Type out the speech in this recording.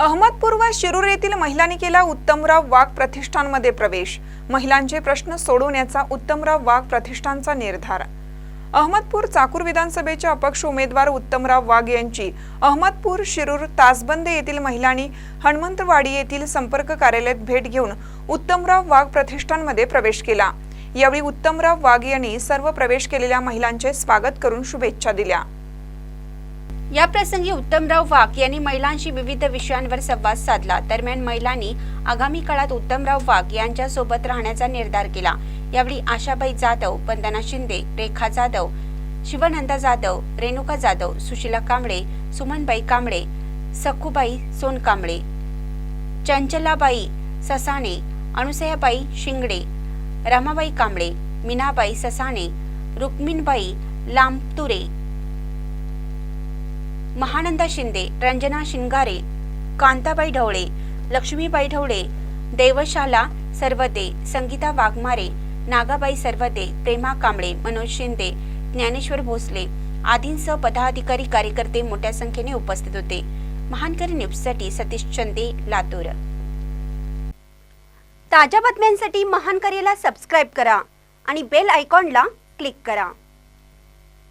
अहमदपूर व शिरूर येथील महिलांनी केला उत्तमराव वाघ प्रतिष्ठानमध्ये प्रवेश. महिलांचे प्रश्न सोडवण्याचा उत्तमराव वाघ प्रतिष्ठानचा निर्धार. अहमदपूर चाकूर विधानसभेचे अपक्ष उमेदवार उत्तमराव वाघ यांची अहमदपूर शिरूर तासबंदे येथील महिलांनी हनुमंतवाडी येथील संपर्क कार्यालयात भेट घेऊन उत्तमराव वाघ प्रतिष्ठानमध्ये प्रवेश केला. यावेळी उत्तमराव वाघ यांनी सर्व प्रवेश केलेल्या महिलांचे स्वागत करून शुभेच्छा दिल्या. या प्रसंगी उत्तमराव वाघ यांनी महिलांशी विविध विषयांवर संवाद साधला. दरम्यान महिलांनी आगामी काळात उत्तमराव वाघ यांच्या सोबत राहण्याचा निर्धार केला. यावेळी आशाबाई जाधव वंदना शिंदे रेखा जाधव शिवानंदा जाधव रेणुका जाधव सुशीला कांबळे सुमनबाई कांबळे सखूबाई सोनकांबळे चंचलाबाई ससाणे अनुसयाबाई शिंगडे रमाबाई कांबळे मीनाबाई ससाणे रुक्मिणबाई लांबतुरे महानंदा शिंदे रंजना शिंगारे कांताबाई ढवळे लक्ष्मीबाई ढवळे देवशाला सर्वदे संगीता वाघमारे नागाबाई सर्वदे प्रेमा कांबळे मनोज शिंदे ज्ञानेश्वर भोसले आदींसह पदाधिकारी कार्यकर्ते मोठ्या संख्येने उपस्थित होते. महानकरी न्यूजसाठी सतीश चंदे लातूर. ताज्या बातम्यांसाठी महानकरीला सबस्क्राईब करा आणि बेल आयकॉनला क्लिक करा.